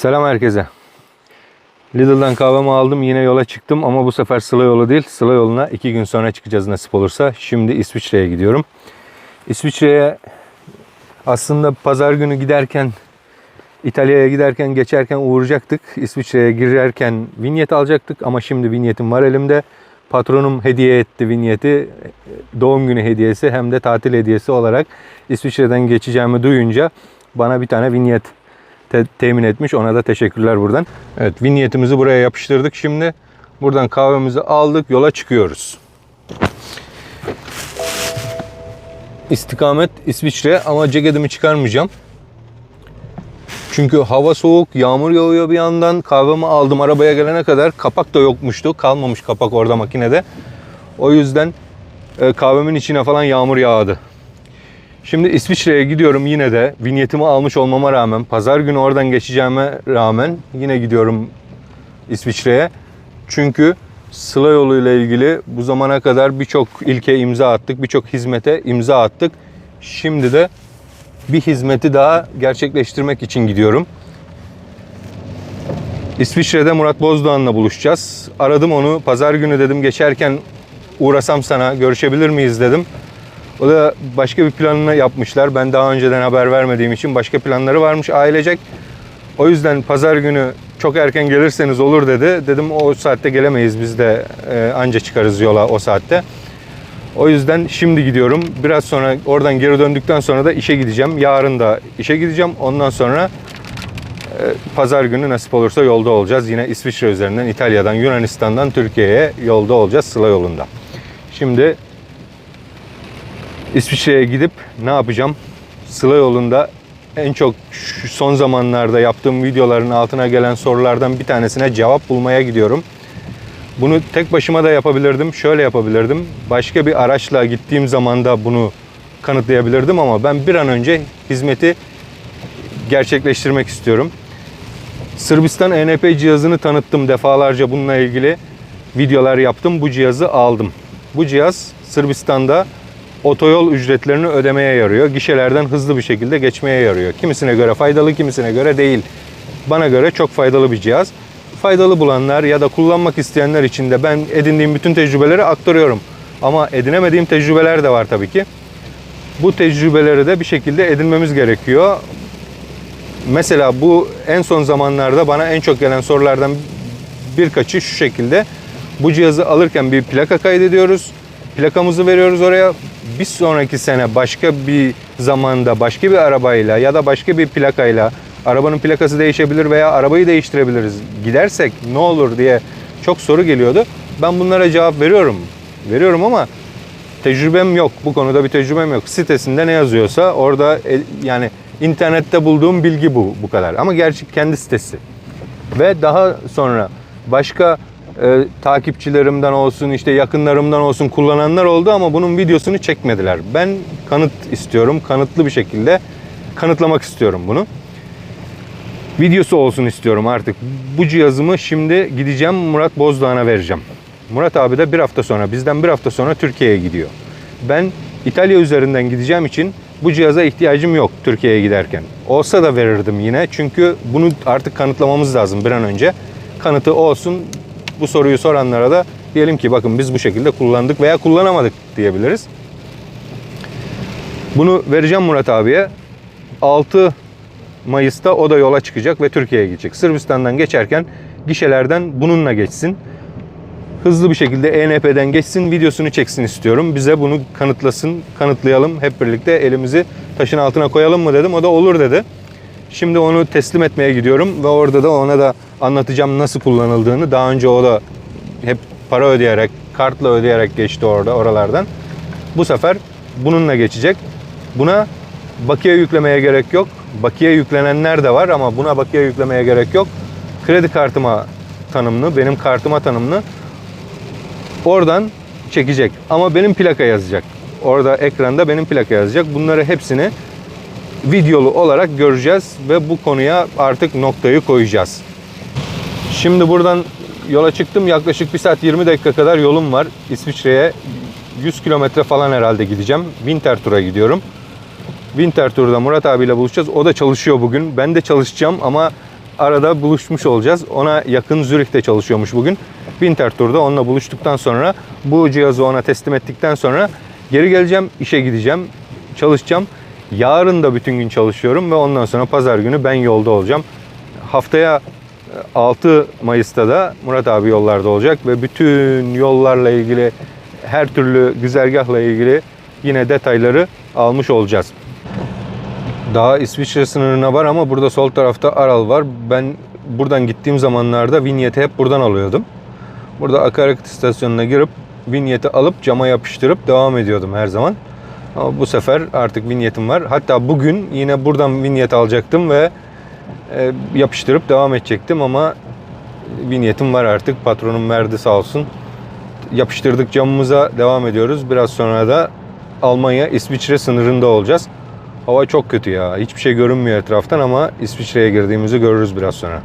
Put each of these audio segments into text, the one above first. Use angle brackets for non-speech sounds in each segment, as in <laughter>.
Selam herkese. Lidl'dan kahvemi aldım yine yola çıktım ama bu sefer Sıla yolu değil. Sıla yoluna iki gün sonra çıkacağız nasip olursa. Şimdi İsviçre'ye gidiyorum. İsviçre'ye aslında pazar günü giderken İtalya'ya giderken geçerken uğrayacaktık. İsviçre'ye girerken vinyet alacaktık ama şimdi vinyetim var elimde. Patronum hediye etti vinyeti. Doğum günü hediyesi hem de tatil hediyesi olarak İsviçre'den geçeceğimi duyunca bana bir tane vinyet te- temin etmiş. Ona da teşekkürler buradan. Evet vinyetimizi buraya yapıştırdık şimdi. Buradan kahvemizi aldık yola çıkıyoruz. İstikamet İsviçre ama ceketimi çıkarmayacağım. Çünkü hava soğuk, yağmur yağıyor bir yandan. Kahvemi aldım arabaya gelene kadar. Kapak da yokmuştu. Kalmamış kapak orada makinede. O yüzden e, kahvemin içine falan yağmur yağdı. Şimdi İsviçre'ye gidiyorum yine de vinyetimi almış olmama rağmen, pazar günü oradan geçeceğime rağmen yine gidiyorum İsviçre'ye. Çünkü Sıla yolu ile ilgili bu zamana kadar birçok ilke imza attık, birçok hizmete imza attık. Şimdi de bir hizmeti daha gerçekleştirmek için gidiyorum. İsviçre'de Murat Bozdoğan'la buluşacağız. Aradım onu. Pazar günü dedim geçerken uğrasam sana görüşebilir miyiz dedim. O da başka bir planını yapmışlar. Ben daha önceden haber vermediğim için başka planları varmış ailecek. O yüzden pazar günü çok erken gelirseniz olur dedi. Dedim o saatte gelemeyiz biz de e, anca çıkarız yola o saatte. O yüzden şimdi gidiyorum. Biraz sonra oradan geri döndükten sonra da işe gideceğim. Yarın da işe gideceğim. Ondan sonra e, pazar günü nasip olursa yolda olacağız. Yine İsviçre üzerinden, İtalya'dan, Yunanistan'dan Türkiye'ye yolda olacağız Sıla yolunda. Şimdi İsviçre'ye gidip ne yapacağım? Sıla yolunda en çok son zamanlarda yaptığım videoların altına gelen sorulardan bir tanesine cevap bulmaya gidiyorum. Bunu tek başıma da yapabilirdim. Şöyle yapabilirdim. Başka bir araçla gittiğim zaman da bunu kanıtlayabilirdim ama ben bir an önce hizmeti gerçekleştirmek istiyorum. Sırbistan ENP cihazını tanıttım defalarca bununla ilgili videolar yaptım. Bu cihazı aldım. Bu cihaz Sırbistan'da otoyol ücretlerini ödemeye yarıyor. Gişelerden hızlı bir şekilde geçmeye yarıyor. Kimisine göre faydalı, kimisine göre değil. Bana göre çok faydalı bir cihaz. Faydalı bulanlar ya da kullanmak isteyenler için de ben edindiğim bütün tecrübeleri aktarıyorum. Ama edinemediğim tecrübeler de var tabii ki. Bu tecrübeleri de bir şekilde edinmemiz gerekiyor. Mesela bu en son zamanlarda bana en çok gelen sorulardan birkaçı şu şekilde. Bu cihazı alırken bir plaka kaydediyoruz. Plakamızı veriyoruz oraya. Bir sonraki sene başka bir zamanda başka bir arabayla ya da başka bir plakayla arabanın plakası değişebilir veya arabayı değiştirebiliriz. Gidersek ne olur diye çok soru geliyordu. Ben bunlara cevap veriyorum. Veriyorum ama tecrübem yok. Bu konuda bir tecrübem yok. Sitesinde ne yazıyorsa orada e, yani internette bulduğum bilgi bu bu kadar. Ama gerçek kendi sitesi. Ve daha sonra başka e, takipçilerimden olsun işte yakınlarımdan olsun kullananlar oldu ama bunun videosunu çekmediler. Ben kanıt istiyorum. Kanıtlı bir şekilde kanıtlamak istiyorum bunu. Videosu olsun istiyorum artık. Bu cihazımı şimdi gideceğim Murat Bozdoğan'a vereceğim. Murat abi de bir hafta sonra bizden bir hafta sonra Türkiye'ye gidiyor. Ben İtalya üzerinden gideceğim için bu cihaza ihtiyacım yok Türkiye'ye giderken. Olsa da verirdim yine çünkü bunu artık kanıtlamamız lazım bir an önce. Kanıtı olsun bu soruyu soranlara da diyelim ki bakın biz bu şekilde kullandık veya kullanamadık diyebiliriz. Bunu vereceğim Murat abiye. 6 Mayıs'ta o da yola çıkacak ve Türkiye'ye gidecek. Sırbistan'dan geçerken gişelerden bununla geçsin. Hızlı bir şekilde ENP'den geçsin, videosunu çeksin istiyorum. Bize bunu kanıtlasın, kanıtlayalım. Hep birlikte elimizi taşın altına koyalım mı dedim. O da olur dedi. Şimdi onu teslim etmeye gidiyorum ve orada da ona da anlatacağım nasıl kullanıldığını. Daha önce o da hep para ödeyerek, kartla ödeyerek geçti orada oralardan. Bu sefer bununla geçecek. Buna bakiye yüklemeye gerek yok. Bakiye yüklenenler de var ama buna bakiye yüklemeye gerek yok. Kredi kartıma tanımlı, benim kartıma tanımlı. Oradan çekecek. Ama benim plaka yazacak. Orada ekranda benim plaka yazacak. Bunları hepsini videolu olarak göreceğiz ve bu konuya artık noktayı koyacağız. Şimdi buradan yola çıktım. Yaklaşık 1 saat 20 dakika kadar yolum var. İsviçre'ye 100 kilometre falan herhalde gideceğim. Winter Tur'a gidiyorum. Winter Tur'da Murat abiyle buluşacağız. O da çalışıyor bugün. Ben de çalışacağım ama arada buluşmuş olacağız. Ona yakın Zürih'te çalışıyormuş bugün. Winterthur'da onunla buluştuktan sonra bu cihazı ona teslim ettikten sonra geri geleceğim, işe gideceğim, çalışacağım. Yarın da bütün gün çalışıyorum ve ondan sonra pazar günü ben yolda olacağım. Haftaya 6 Mayıs'ta da Murat abi yollarda olacak ve bütün yollarla ilgili her türlü güzergahla ilgili yine detayları almış olacağız. Daha İsviçre sınırına var ama burada sol tarafta Aral var. Ben buradan gittiğim zamanlarda vinyeti hep buradan alıyordum. Burada akaryakıt istasyonuna girip vinyeti alıp cama yapıştırıp devam ediyordum her zaman. Ama bu sefer artık vinyetim var. Hatta bugün yine buradan vinyet alacaktım ve e, yapıştırıp devam edecektim ama vinyetim var artık. Patronum verdi sağ olsun. Yapıştırdık camımıza devam ediyoruz. Biraz sonra da Almanya İsviçre sınırında olacağız. Hava çok kötü ya. Hiçbir şey görünmüyor etraftan ama İsviçre'ye girdiğimizi görürüz biraz sonra.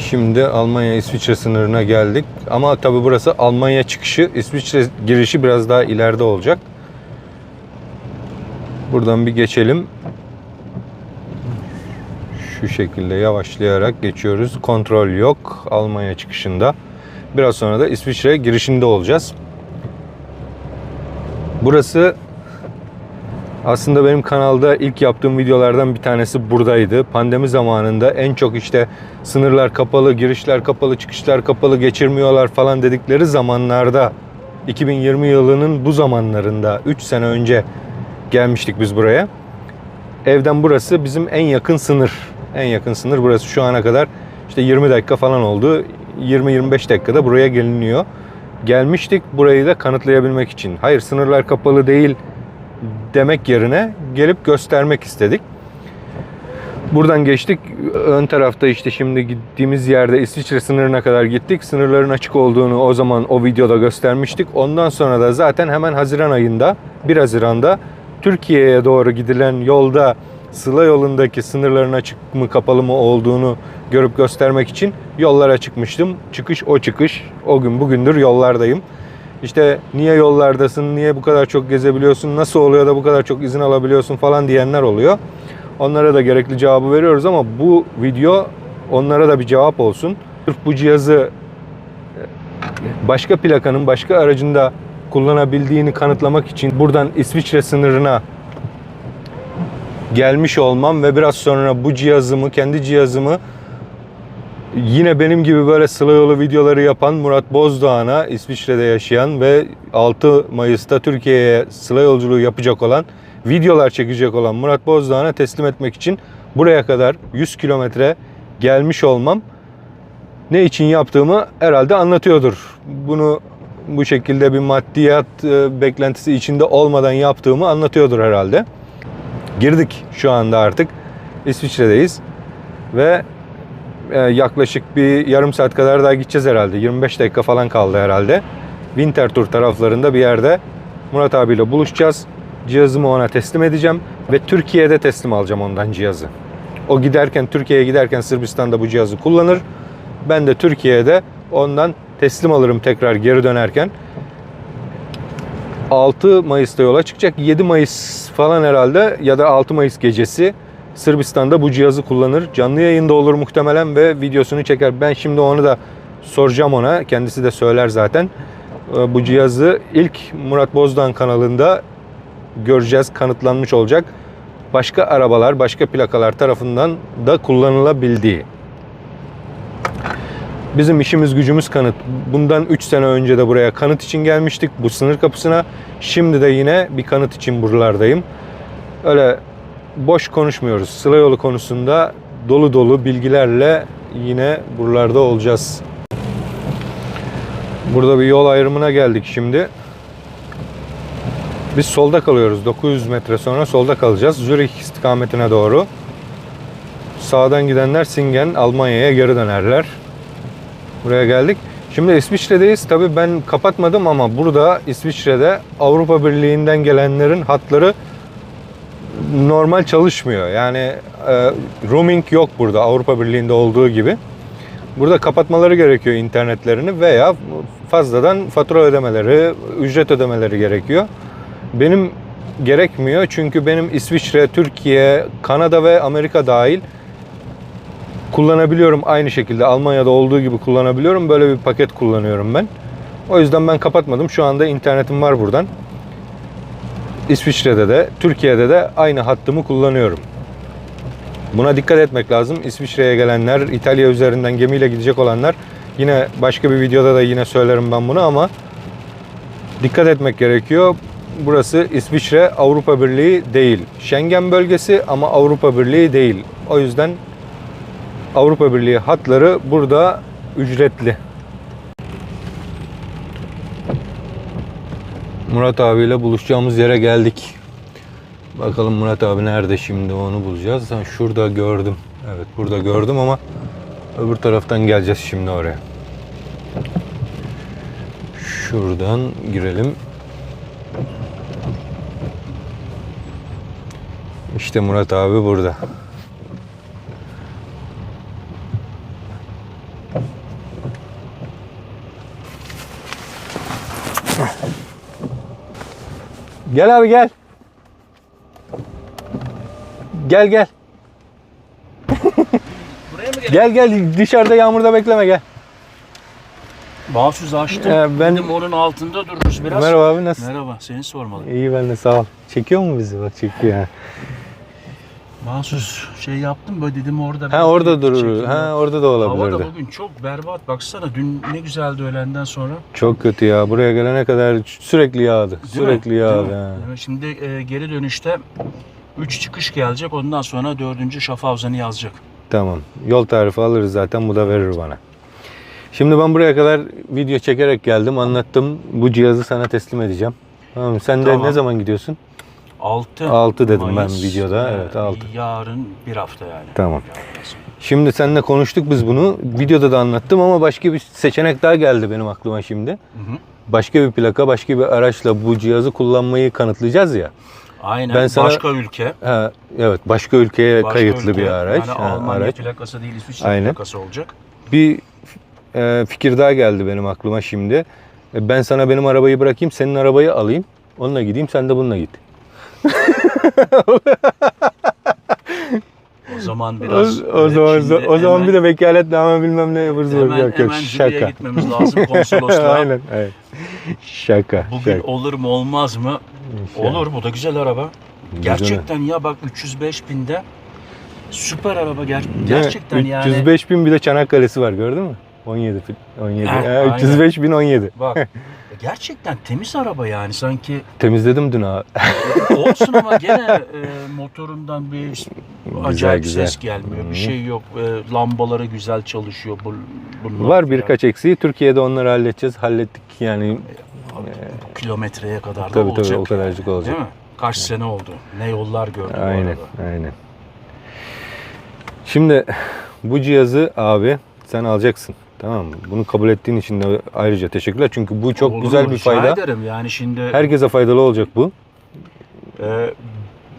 Şimdi Almanya İsviçre sınırına geldik. Ama tabi burası Almanya çıkışı, İsviçre girişi biraz daha ileride olacak. Buradan bir geçelim. Şu şekilde yavaşlayarak geçiyoruz. Kontrol yok Almanya çıkışında. Biraz sonra da İsviçre girişinde olacağız. Burası aslında benim kanalda ilk yaptığım videolardan bir tanesi buradaydı. Pandemi zamanında en çok işte sınırlar kapalı, girişler kapalı, çıkışlar kapalı, geçirmiyorlar falan dedikleri zamanlarda 2020 yılının bu zamanlarında 3 sene önce gelmiştik biz buraya. Evden burası bizim en yakın sınır. En yakın sınır burası şu ana kadar işte 20 dakika falan oldu. 20-25 dakikada buraya geliniyor. Gelmiştik burayı da kanıtlayabilmek için. Hayır sınırlar kapalı değil demek yerine gelip göstermek istedik. Buradan geçtik. Ön tarafta işte şimdi gittiğimiz yerde İsviçre sınırına kadar gittik. Sınırların açık olduğunu o zaman o videoda göstermiştik. Ondan sonra da zaten hemen Haziran ayında 1 Haziran'da Türkiye'ye doğru gidilen yolda Sıla yolundaki sınırların açık mı kapalı mı olduğunu görüp göstermek için yollara çıkmıştım. Çıkış o çıkış. O gün bugündür yollardayım. İşte niye yollardasın, niye bu kadar çok gezebiliyorsun, nasıl oluyor da bu kadar çok izin alabiliyorsun falan diyenler oluyor. Onlara da gerekli cevabı veriyoruz ama bu video onlara da bir cevap olsun. Sırf bu cihazı başka plakanın başka aracında kullanabildiğini kanıtlamak için buradan İsviçre sınırına gelmiş olmam ve biraz sonra bu cihazımı, kendi cihazımı yine benim gibi böyle sıla yolu videoları yapan Murat Bozdoğan'a İsviçre'de yaşayan ve 6 Mayıs'ta Türkiye'ye sıla yolculuğu yapacak olan, videolar çekecek olan Murat Bozdoğan'a teslim etmek için buraya kadar 100 kilometre gelmiş olmam ne için yaptığımı herhalde anlatıyordur. Bunu bu şekilde bir maddiyat e, beklentisi içinde olmadan yaptığımı anlatıyordur herhalde. Girdik şu anda artık. İsviçre'deyiz. Ve e, yaklaşık bir yarım saat kadar daha gideceğiz herhalde. 25 dakika falan kaldı herhalde. Winterthur taraflarında bir yerde Murat abiyle buluşacağız. Cihazımı ona teslim edeceğim ve Türkiye'de teslim alacağım ondan cihazı. O giderken Türkiye'ye giderken Sırbistan'da bu cihazı kullanır. Ben de Türkiye'de ondan teslim alırım tekrar geri dönerken. 6 Mayıs'ta yola çıkacak. 7 Mayıs falan herhalde ya da 6 Mayıs gecesi Sırbistan'da bu cihazı kullanır. Canlı yayında olur muhtemelen ve videosunu çeker. Ben şimdi onu da soracağım ona. Kendisi de söyler zaten. Ee, Bu cihazı ilk Murat Bozdan kanalında göreceğiz, kanıtlanmış olacak. Başka arabalar, başka plakalar tarafından da kullanılabildiği. Bizim işimiz gücümüz kanıt. Bundan 3 sene önce de buraya kanıt için gelmiştik bu sınır kapısına. Şimdi de yine bir kanıt için buralardayım. Öyle boş konuşmuyoruz. Sıla yolu konusunda dolu dolu bilgilerle yine buralarda olacağız. Burada bir yol ayrımına geldik şimdi. Biz solda kalıyoruz. 900 metre sonra solda kalacağız. Zürich istikametine doğru. Sağdan gidenler Singen, Almanya'ya geri dönerler. Buraya geldik. Şimdi İsviçre'deyiz. Tabii ben kapatmadım ama burada İsviçre'de Avrupa Birliği'nden gelenlerin hatları normal çalışmıyor. Yani e, roaming yok burada Avrupa Birliği'nde olduğu gibi. Burada kapatmaları gerekiyor internetlerini veya fazladan fatura ödemeleri, ücret ödemeleri gerekiyor. Benim gerekmiyor çünkü benim İsviçre, Türkiye, Kanada ve Amerika dahil kullanabiliyorum aynı şekilde Almanya'da olduğu gibi kullanabiliyorum. Böyle bir paket kullanıyorum ben. O yüzden ben kapatmadım. Şu anda internetim var buradan. İsviçre'de de, Türkiye'de de aynı hattımı kullanıyorum. Buna dikkat etmek lazım. İsviçre'ye gelenler, İtalya üzerinden gemiyle gidecek olanlar yine başka bir videoda da yine söylerim ben bunu ama dikkat etmek gerekiyor. Burası İsviçre Avrupa Birliği değil. Schengen bölgesi ama Avrupa Birliği değil. O yüzden Avrupa Birliği hatları burada ücretli. Murat abiyle buluşacağımız yere geldik. Bakalım Murat abi nerede şimdi onu bulacağız. Ha, şurada gördüm. Evet burada gördüm ama öbür taraftan geleceğiz şimdi oraya. Şuradan girelim. İşte Murat abi burada. Gel abi gel. Gel gel. Buraya mı? Gel gel dışarıda yağmurda bekleme gel. Mahsus açtım. Ee, ben- Dedim onun altında dururuz biraz. Merhaba abi nasılsın? Merhaba, seni sormalı. İyi ben de sağ ol. Çekiyor mu bizi? Bak çekiyor. Mahsus şey yaptım böyle dedim orada. Ha orada durur. Ha orada da Hava da olabilirdi. bugün çok berbat. Baksana dün ne güzeldi öğlenden sonra. Çok kötü ya. Buraya gelene kadar sürekli yağdı. Değil sürekli yağdı. mi? ha. Değil mi? Şimdi e, geri dönüşte 3 çıkış gelecek. Ondan sonra 4. Schaffhausen'i yazacak. Tamam. Yol tarifi alırız zaten. Bu da verir bana. Şimdi ben buraya kadar video çekerek geldim. Anlattım. Bu cihazı sana teslim edeceğim. Tamam. Sen de Tamam. ne zaman gidiyorsun? 6 Altı dedim ben videoda. Evet, altı. Yarın bir hafta yani. Tamam. Şimdi seninle konuştuk biz bunu. Videoda da anlattım ama başka bir seçenek daha geldi benim aklıma şimdi. Hı hı. Başka bir plaka, başka bir araçla bu cihazı kullanmayı kanıtlayacağız ya. Aynen. Ben sana- Başka ülke. Ha, evet, başka ülkeye Başka kayıtlı ülke. bir araç. Yani Ha, Almanya araç. plakası değil İsviçre Aynen. plakası olacak. Bir e, fikir daha geldi benim aklıma şimdi. E, Ben sana benim arabayı bırakayım, senin arabayı alayım. Onunla gideyim, sen de bununla git. O zaman O, biraz o e, zaman şimdi o zaman hemen- bir de vekaletname bilmem ne zıvır hemen, yok hemen şaka. gitmemiz lazım konsolosluğa. <laughs> Aynen, evet. Şaka. Bugün şaka. olur mu olmaz mı? İnşallah. Olur bu da güzel araba. Güzel. Gerçekten ya bak 305 binde süper araba ger- gerçekten yani. 305 bin bir de Çanakkale'si var gördün mü? 17 fil- 17. Heh, Ha, aynen. 305 bin 17. Bak <laughs> gerçekten temiz araba yani sanki Temizledim dün abi. <laughs> olsun ama gene <laughs> e, motorundan bir acayip güzel. ses gelmiyor. Hı. Bir şey yok. E, lambaları güzel çalışıyor. Bu, bunlar Var birkaç eksiği. Türkiye'de onları halledeceğiz. Hallettik yani. kilometreye kadar da Tabii olacak. tabii o kadarcık olacak. Değil mi? Kaç sene oldu? Ne yollar gördü bu Aynen, arada. aynen. Şimdi bu cihazı abi sen alacaksın. Tamam mı? Bunu kabul ettiğin için de ayrıca teşekkürler. Çünkü bu çok Olur, güzel bir fayda. ederim yani şimdi Herkese faydalı olacak bu. e,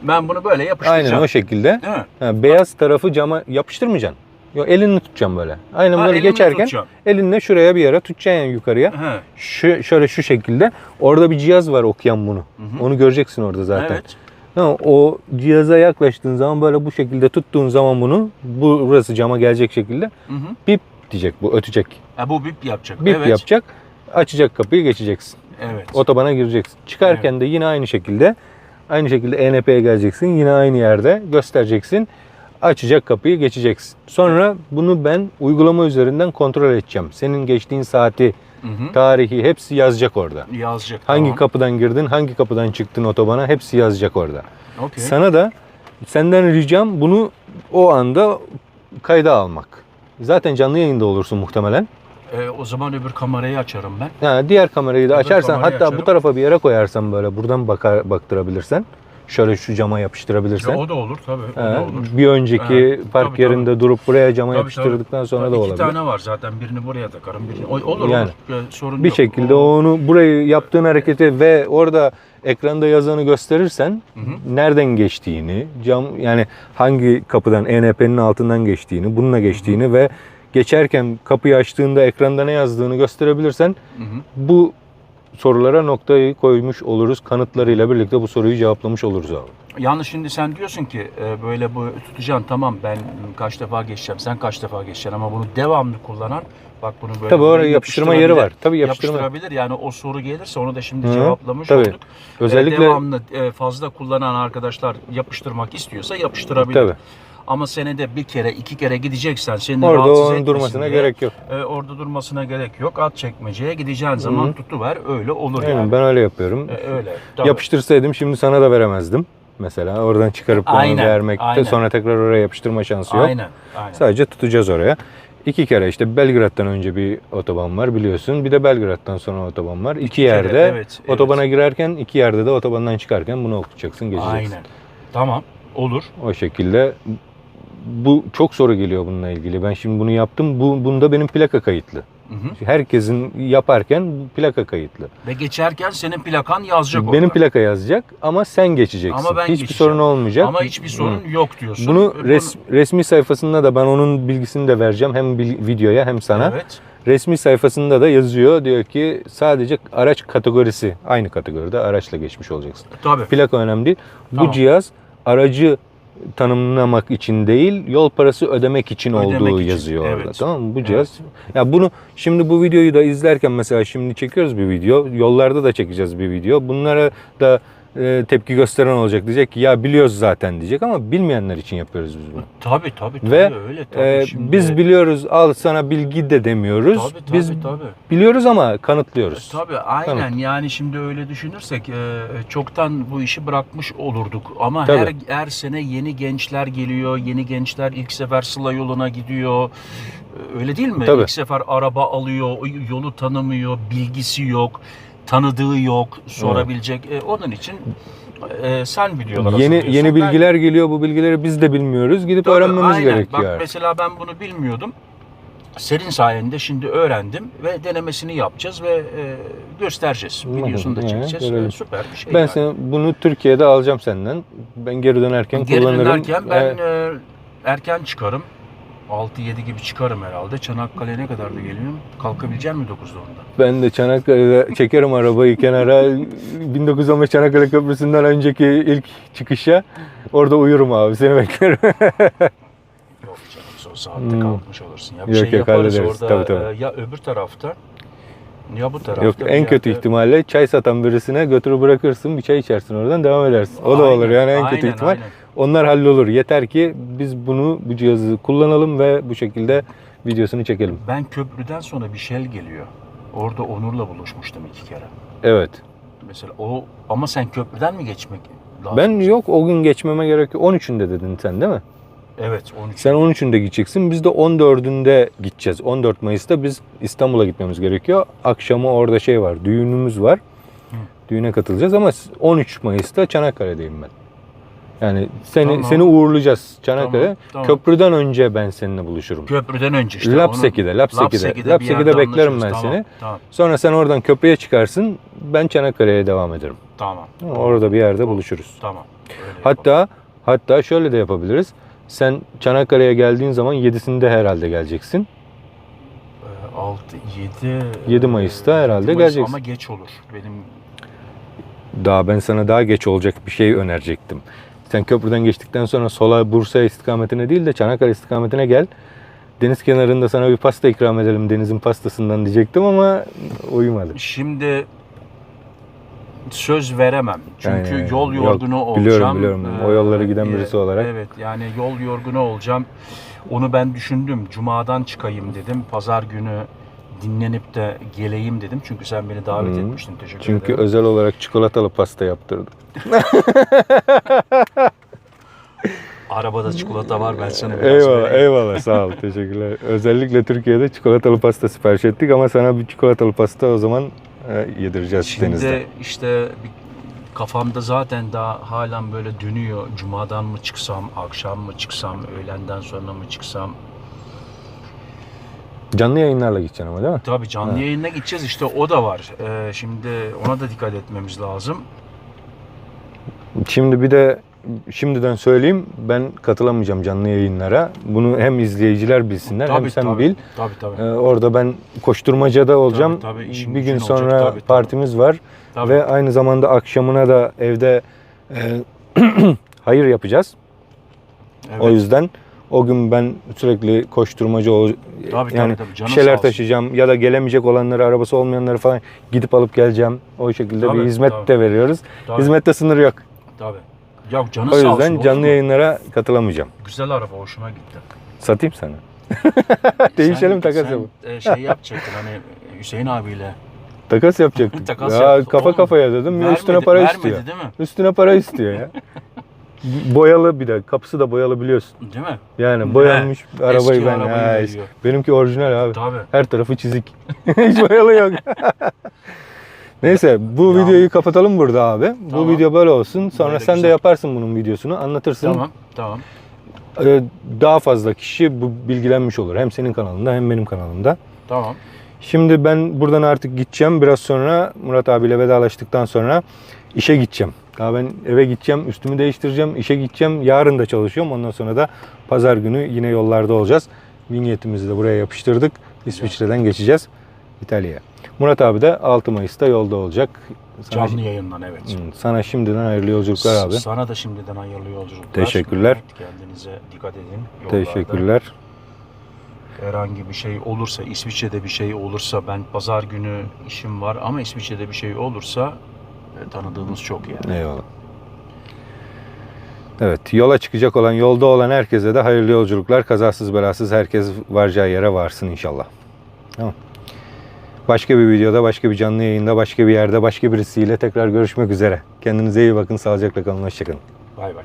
ben bunu böyle yapıştıracağım. Aynen o şekilde. Değil mi? Ha, beyaz tarafı cama yapıştırmayacaksın. Yok elini tutacaksın böyle. Aynen Ha, böyle elimle geçerken tutacağım. elinle şuraya bir yere tutacaksın yani yukarıya. He, Şu, şöyle şu şekilde. Orada bir cihaz var okuyan bunu. Onu göreceksin orada zaten. Evet. Tamam, o cihaza yaklaştığın zaman böyle bu şekilde tuttuğun zaman bunu bu burası cama gelecek şekilde Hı hı. bip diyecek bu ötecek. Ha, bu bip yapacak. Bip evet. yapacak. Açacak kapıyı geçeceksin. Evet. Otobana gireceksin. Çıkarken de yine aynı şekilde aynı şekilde ENP'ye geleceksin. Yine aynı yerde göstereceksin. Açacak kapıyı geçeceksin. Sonra bunu ben uygulama üzerinden kontrol edeceğim. Senin geçtiğin saati, Hı hı. tarihi hepsi yazacak orada. Yazacak. Hangi tamam. kapıdan girdin, hangi kapıdan çıktın otobana hepsi yazacak orada. Okey. Sana da senden ricam bunu o anda kayda almak. Zaten canlı yayında olursun muhtemelen. E, o zaman öbür kamerayı açarım ben. Ha, diğer kamerayı da Öbür açarsan kamerayı hatta bu açarım. tarafa bir yere koyarsan böyle buradan bakar baktırabilirsen. Şöyle şu cama yapıştırabilirsen. Ya, o da olur tabii. O Ha, da olur. bir önceki Ha, park tabii, yerinde durup buraya cama Tabii, yapıştırdıktan sonra Tabii da İki olabilir. tane var zaten. Birini buraya takarım. Birini... O- Olur Yani. olur. E, sorun Bir yok. şekilde O- onu burayı yaptığın hareketi ve orada ekranda yazanı gösterirsen Hı hı. nereden geçtiğini, cam yani hangi kapıdan ENP'nin altından geçtiğini, bununla geçtiğini ve geçerken kapıyı açtığında ekranda ne yazdığını gösterebilirsen Hı hı. bu sorulara noktayı koymuş oluruz. Kanıtlarıyla birlikte bu soruyu cevaplamış oluruz abi. Yalnız şimdi sen diyorsun ki e, böyle bu tutacaksın tamam ben kaç defa geçeceğim sen kaç defa geçeceksin ama bunu devamlı kullanan bak bunu böyle Tabii oraya yapıştırma yeri var. Tabii yapıştırma. yapıştırabilir yani o soru gelirse onu da şimdi Hı, cevaplamış tabii. olduk. E, Özellikle devamlı e, fazla kullanan arkadaşlar yapıştırmak istiyorsa yapıştırabilir. tabii. Ama senede bir kere iki kere gideceksen seni Orada rahatsız onun durmasına diye, gerek yok. e, orada durmasına gerek yok. At çekmeceye gideceğin zaman Hı. tutuver öyle olur Aynen, yani. ben öyle yapıyorum. E, öyle. tabii. Yapıştırsaydım şimdi sana da veremezdim. Mesela oradan çıkarıp onu Aynen, vermekte aynen. sonra tekrar oraya yapıştırma şansı yok. Aynen. aynen. Sadece tutacağız oraya. İki kere işte Belgrad'dan önce bir otoban var biliyorsun. Bir de Belgrad'dan sonra otoban var. İki, kere, yerde evet, evet. otobana girerken iki yerde de otobandan çıkarken bunu okutacaksın geçeceksin. Aynen. Tamam. Olur. O şekilde bu çok soru geliyor bununla ilgili. Ben şimdi bunu yaptım. Bu bunda benim plaka kayıtlı. Hı hı. Herkesin yaparken plaka kayıtlı. Ve geçerken senin plakan yazacak Benim orada. plaka yazacak ama sen geçeceksin. Ama ben Hiçbir geçeceğim. sorun olmayacak. Ama hiçbir sorun Hı. yok diyorsun. Bunu E, res- resmi sayfasında da ben onun bilgisini de vereceğim hem bil- videoya hem sana. Evet. Resmi sayfasında da yazıyor. Diyor ki sadece araç kategorisi aynı kategoride araçla geçmiş olacaksın. Tabii. Plaka önemli değil. Tamam. Bu cihaz aracı tanımlamak için değil, yol parası ödemek için Ödemek olduğu için, yazıyor orada. evet. Tamam mı? Bu cihaz. Ya bunu şimdi bu videoyu da izlerken mesela şimdi çekiyoruz bir video. Yollarda da çekeceğiz bir video. Bunlara da e, tepki gösteren olacak. Diyecek ki ya biliyoruz zaten diyecek ama bilmeyenler için yapıyoruz biz bunu. Tabii tabii tabii Ve, öyle tabii. Ee, Şimdi- biz biliyoruz al sana bilgi de demiyoruz. Tabii tabii biz tabii. biliyoruz ama kanıtlıyoruz. Tabii aynen yani şimdi öyle düşünürsek e, çoktan bu işi bırakmış olurduk ama Tabii. her her sene yeni gençler geliyor yeni gençler ilk sefer Sıla yoluna gidiyor E, öyle değil mi? Tabii. İlk sefer araba alıyor yolu tanımıyor bilgisi yok tanıdığı yok sorabilecek E, onun için e, sen videolar Yeni yeni Ben- bilgiler geliyor. Bu bilgileri biz de bilmiyoruz. Gidip Tabii, öğrenmemiz aynen. gerekiyor. Bak mesela ben bunu bilmiyordum. Senin sayende şimdi öğrendim ve denemesini yapacağız ve e, göstereceğiz. Videosunu da çekeceğiz. görelim. E, süper bir şey. ben yani. seni bunu Türkiye'de alacağım senden. Ben geri dönerken Geri kullanırım. dönerken ben e, erken çıkarım. 6-7 gibi çıkarım herhalde. Çanakkale'ye ne kadar da geliyorum? Kalkabilecek mi 9'da onda? ben de Çanakkale'de çekerim arabayı kenara. 1915 Çanakkale Köprüsü'nden önceki ilk çıkışa orada uyurum abi. Seni beklerim. Yok canım o saatte Hmm. kalkmış olursun. Ya bir Yok, şey yok, yaparız hallederiz. orada Tabii, tabii. e, ya öbür tarafta ya bu tarafta. Yok en kötü yerde- ihtimalle çay satan birisine götürü bırakırsın bir çay içersin oradan devam edersin. O da olur yani en kötü aynen, ihtimal. aynen. Onlar hallolur. Yeter ki biz bunu bu cihazı kullanalım ve bu şekilde videosunu çekelim. Ben köprüden sonra bir Shell geliyor. Orada Onur'la buluşmuştum iki kere. Evet. Mesela o ama sen köprüden mi geçmek lazım? Ben yok o gün geçmeme gerek yok. 13'ünde dedin sen değil mi? Evet 13. Sen 13'ünde gideceksin. Biz de 14'ünde gideceğiz. 14 Mayıs'ta biz İstanbul'a gitmemiz gerekiyor. Akşamı orada şey var. Düğünümüz var. Hı. Düğüne katılacağız ama 13 Mayıs'ta Çanakkale'deyim ben. Yani seni Tamam. seni uğurlayacağız Çanakkale. Tamam, tamam. Köprüden önce ben seninle buluşurum. Köprüden önce işte. Lapseki'de, Lapseki'de. Lapseki'de yerde beklerim ben anlaşırız. seni. Tamam, Sonra sen oradan köprüye çıkarsın. Ben Çanakkale'ye devam ederim. tamam. Tamam. Orada bir yerde buluşuruz. Tamam. Öyle yapalım. Hatta hatta şöyle de yapabiliriz. Sen Çanakkale'ye geldiğin zaman 7'sinde herhalde geleceksin. Ee, 6 7 7 Mayıs'ta herhalde geleceksin. Ama geç olur. Benim Daha ben sana daha geç olacak bir şey önerecektim. Sen köprüden geçtikten sonra sola Bursa istikametine değil de Çanakkale istikametine gel. Deniz kenarında sana bir pasta ikram edelim denizin pastasından diyecektim ama uyumadı. şimdi söz veremem. Çünkü Aynen, yol yok, yorgunu olacağım. biliyorum, biliyorum. O yolları giden Ee, birisi olarak. Evet yani yol yorgunu olacağım. Onu ben düşündüm. Cuma'dan çıkayım dedim. Pazar günü dinlenip de geleyim dedim. Çünkü sen beni davet Hı. etmiştin. Teşekkür Çünkü ederim. özel olarak çikolatalı pasta yaptırdım. <laughs> Arabada çikolata var ben sana biraz Eyvallah, vereyim. eyvallah. Sağ ol. Teşekkürler. <laughs> Özellikle Türkiye'de çikolatalı pasta sipariş ettik ama sana bir çikolatalı pasta o zaman e, yedireceğiz Şimdi denizde. işte kafamda zaten daha halen böyle dönüyor. Cuma'dan mı çıksam, akşam mı çıksam, öğlenden sonra mı çıksam. Canlı yayınlarla gideceksin ama değil mi? Tabii canlı Ha. yayına gideceğiz işte o da var. Ee, şimdi ona da dikkat etmemiz lazım. Şimdi bir de şimdiden söyleyeyim ben katılamayacağım canlı yayınlara. Bunu hem izleyiciler bilsinler hem sen tabii, bil. Tabii tabii. Ee, orada ben koşturmacada olacağım. Tabii, tabii, işin bir gün gücün olacak, sonra tabii, tabii. partimiz var tabii. ve aynı zamanda akşamına da evde e, <clears throat> hayır yapacağız. Evet. O yüzden o gün ben sürekli koşturmacı ol Tabii, yani tabii, tabii. Bir şeyler taşıyacağım ya da gelemeyecek olanları arabası olmayanları falan gidip alıp geleceğim. O şekilde Tabii, bir hizmet tabii. de veriyoruz. Tabii, Hizmette sınır yok. tabii. Ya canın O sağ olsun. yüzden olur canlı yayınlara katılamayacağım. Güzel araba hoşuma gitti. Satayım sana. <laughs> Değişelim Sen- takas sen, yapalım. e, şey yapacaktın hani Hüseyin abiyle. Takas yapacaktık. <laughs> Takas ya yaptık. kafa Oğlum, kafaya dedim. Vermedi- üstüne para vermedi istiyor. değil mi? Üstüne para istiyor ya. <laughs> boyalı bir de. Kapısı da boyalı biliyorsun. Değil mi? Yani boyanmış arabayı eski ben. arabayı Ha, benimki orijinal abi. Tabii. Her tarafı çizik. Hiç boyalı yok. Neyse bu Ya. videoyu kapatalım burada abi. Bu Tamam. video böyle olsun. Sonra Böyle sen de güzel. yaparsın bunun videosunu. Anlatırsın. Tamam. Tamam. Ee, Daha fazla kişi bu bilgilenmiş olur. Hem senin kanalında hem benim kanalımda. Tamam. Şimdi ben buradan artık gideceğim. Biraz sonra Murat abiyle vedalaştıktan sonra işe gideceğim. Daha ben eve gideceğim, üstümü değiştireceğim, işe gideceğim. Yarın da çalışıyorum. Ondan sonra da pazar günü yine yollarda olacağız. Vinyetimizi de buraya yapıştırdık. İsviçre'den geçeceğiz İtalya'ya. Murat abi de 6 Mayıs'ta yolda olacak. Sana, Canlı yayından evet. Hmm, sana şimdiden hayırlı yolculuklar abi. Sana da şimdiden hayırlı yolculuklar. Teşekkürler. Kendinize dikkat edin. Yollarda. Teşekkürler. Herhangi bir şey olursa, İsviçre'de bir şey olursa, ben pazar günü işim var ama İsviçre'de bir şey olursa e, tanıdığınız çok yani. Eyvallah. Evet, yola çıkacak olan, yolda olan herkese de hayırlı yolculuklar. Kazasız belasız herkes varacağı yere varsın inşallah. Tamam. Başka bir videoda, başka bir canlı yayında, başka bir yerde, başka birisiyle tekrar görüşmek üzere. Kendinize iyi bakın, sağlıcakla kalın, hoşçakalın. Bay bay.